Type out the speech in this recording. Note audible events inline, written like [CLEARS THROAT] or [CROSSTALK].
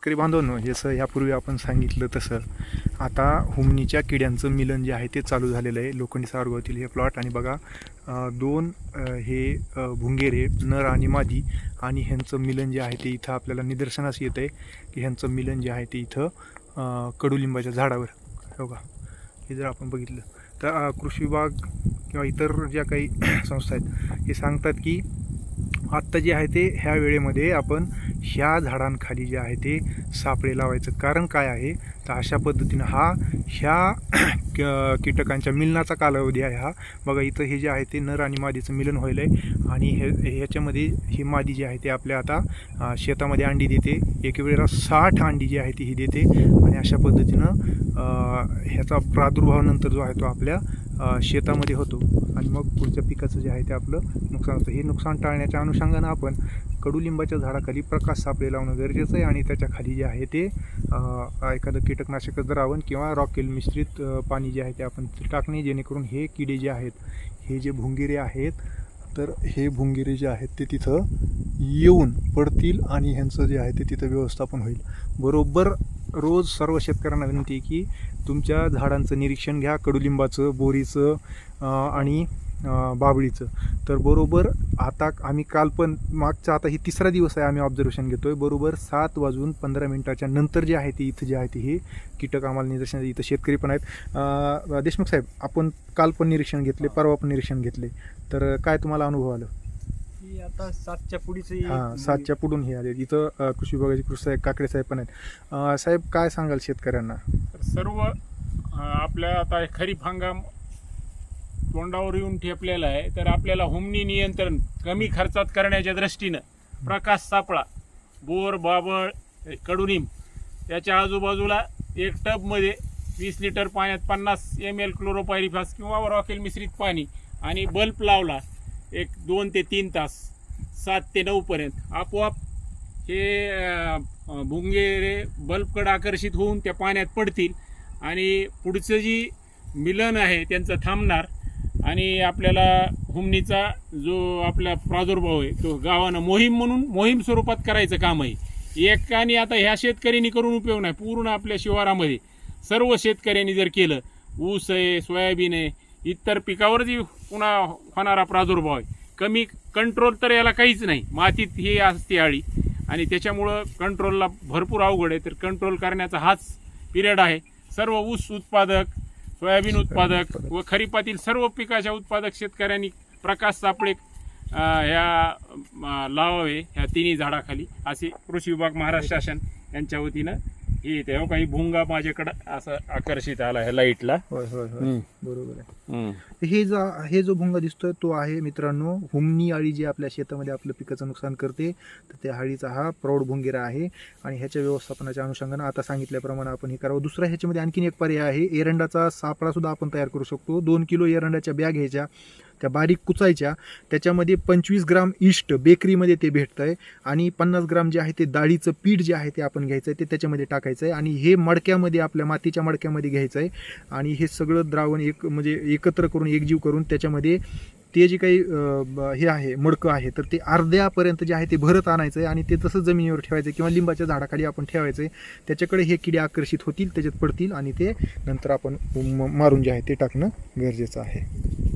शेतकरी बांधवांनो जसं यापूर्वी आपण सांगितलं तसं आता हुमणीच्या किड्यांचं मिलन जे आहे ते चालू झालेलं आहे. लोखंडी सारगावातील हे प्लॉट आणि बघा दोन हे भुंगेरे नर आणि मादी आणि ह्यांचं मिलन जे आहे ते इथं आपल्याला निदर्शनास येत आहे की ह्यांचं मिलन जे आहे ते इथं कडुलिंबाच्या झाडावर. हो का? हे जर आपण बघितलं तर कृषी विभाग किंवा इतर ज्या काही [CLEARS THROAT] संस्था आहेत हे सांगतात की आत्ता जे आहे ते ह्या वेळेमध्ये आपण ह्या झाडांखाली जे आहे ते सापळे लावायचं. कारण काय आहे? तर अशा पद्धतीनं हा ह्या [CLEARS THROAT] कीटकांच्या मिलनाचा कालावधी आहे हा. बघा इथं हे जे आहे ते नर आणि मादीचं मिलन व्हायलं आहे आणि हे ह्याच्यामध्ये ही मादी जी आहे ते आपल्या आता शेतामध्ये अंडी देते. एक वेळेला साठ अंडी जी आहे ती ही देते. आणि अशा पद्धतीनं ह्याचा प्रादुर्भाव नंतर जो आहे तो आपल्या शेतामध्ये होतो. आणि मग पुढच्या पिकाचं जे आहे ते आपलं नुकसान होतं. हे नुकसान टाळण्याच्या अनुषंगानं आपण कडुलिंबाच्या झाडाखाली प्रकाश सापळे लावणं गरजेचं आहे आणि त्याच्याखाली जे आहे ते एखादं कीटकनाशक द्रावण किंवा रॉकेल मिश्रित पाणी जे आहे ते आपण टाकणे जेणेकरून हे किडे जे आहेत हे जे भुंगिरे आहेत तर हे भुंगिरे जे आहेत ते तिथं येऊन पडतील आणि ह्यांचं जे आहे ते तिथं व्यवस्थापन होईल. बरोबर रोज सर्व शेतकऱ्यांना विनंती आहे की तुमच्या झाडांचं निरीक्षण घ्या कडुलिंबाचं बोरीचं आणि बाबळीचं. तर बरोबर आता आम्ही काल पण मागचा आता ही तिसरा दिवस आहे आम्ही ऑब्झर्वेशन आहे बरोबर सात वाजून पंधरा मिनिटाच्या नंतर जे आहे ते इथं जे आहे ते हे कीटक आम्हाला निदर्शन इथं शेतकरी पण आहेत. देशमुख साहेब आपण काल पण निरीक्षण घेतले परवा पण निरीक्षण घेतले. तर काय तुम्हाला अनुभव आलं? ही आता सातच्या पुढीच हां सातच्या पुढून हे आले इथं अं, कृषी विभागाचे कृषी साहेब काकडे साहेब पण आहेत. अं, साहेब काय सांगाल शेतकऱ्यांना? तर सर्व अ, आपल्या आता खरीप हंगाम तोंडावर येऊन ठेपलेला आहे. तर आपल्याला हुमणी नियंत्रण कमी खर्चात करण्याच्या दृष्टीनं प्रकाश सापळा बोर बाबळ कडुनिंब त्याच्या आजूबाजूला एक टबमध्ये वीस लिटर पाण्यात पन्नास एम एल क्लोरोपायरिफास किंवा रॉकेल मिश्रित पाणी आणि बल्ब लावला. एक दोन ते तीन तास सात ते नऊपर्यंत आपोआप हे भुंगेरे बल्बकडे आकर्षित होऊन त्या पाण्यात पडतील आणि पुढचं जी मिलन आहे त्यांचं थांबणार आणि आपल्याला हुमणीचा जो आपला प्रादुर्भाव आहे तो गावानं मोहीम म्हणून मोहीम स्वरूपात करायचं काम आहे एकाने आता ह्या शेतकऱ्यांनी करून उपयोग नाही पूर्ण आपल्या शिवारामध्ये सर्व शेतकऱ्यांनी जर केलं ऊस आहे सोयाबीन आहे इतर पिकावर जी पुन्हा होणारा प्रादुर्भाव आहे. कमी कंट्रोल तर याला काहीच नाही. मातीत ही असते आळी. आणि त्याच्यामुळं कंट्रोलला भरपूर अवघड आहे. तर कंट्रोल करण्याचा हाच पिरियड आहे. सर्व ऊस उत्पादक सोयाबीन उत्पादक व खरीपातील सर्व पिकाच्या उत्पादक शेतकऱ्यांनी प्रकाश सापळे ह्या लावावे ह्या तिन्ही झाडाखाली. असे कृषी विभाग महाराष्ट्र शासन यांच्या वतीनं हे येते हो काही भुंगा माझ्याकडं असं आकर्षित आला ह्या लाईटला. होय होय होय. बरोबर आहे. हे जो हे जो भुंगा दिसतोय तो आहे मित्रांनो हुमणी आळी जी आपल्या शेतामध्ये आपलं पिकाचं नुकसान करते तर त्या आळीचा हा प्रौढ भुंगेरा आहे. आणि ह्याच्या व्यवस्थापनाच्या अनुषंगानं आता सांगितल्याप्रमाणे आपण हे करावं. दुसरा ह्याच्यामध्ये आणखीन एक पर्याय आहे. एरंडाचा सापळा सुद्धा आपण तयार करू शकतो. दोन किलो एरंडाच्या बॅग घ्यायच्या. त्या बारीक कुचायच्या त्याच्यामध्ये पंचवीस ग्राम इष्ट बेकरीमध्ये ते भेटतं आहे आणि पन्नास ग्राम जे आहे ते डाळीचं पीठ जे आहे ते आपण घ्यायचं आहे ते त्याच्यामध्ये टाकायचं आहे आणि हे मडक्यामध्ये आपल्या मातीच्या मडक्यामध्ये घ्यायचं आहे आणि हे सगळं द्रावण एक म्हणजे एकत्र करून एकजीव करून त्याच्यामध्ये ते जे काही ब- हे आहे मडकं आहे तर ते अर्ध्यापर्यंत जे आहे ते भरत आणायचं आहे आणि ते तसं जमिनीवर ठेवायचं किंवा लिंबाच्या झाडाखाली आपण ठेवायचं आहे त्याच्याकडे हे किडे आकर्षित होतील त्याच्यात पडतील आणि ते नंतर आपण म- मारून जे आहे ते टाकणं गरजेचं आहे.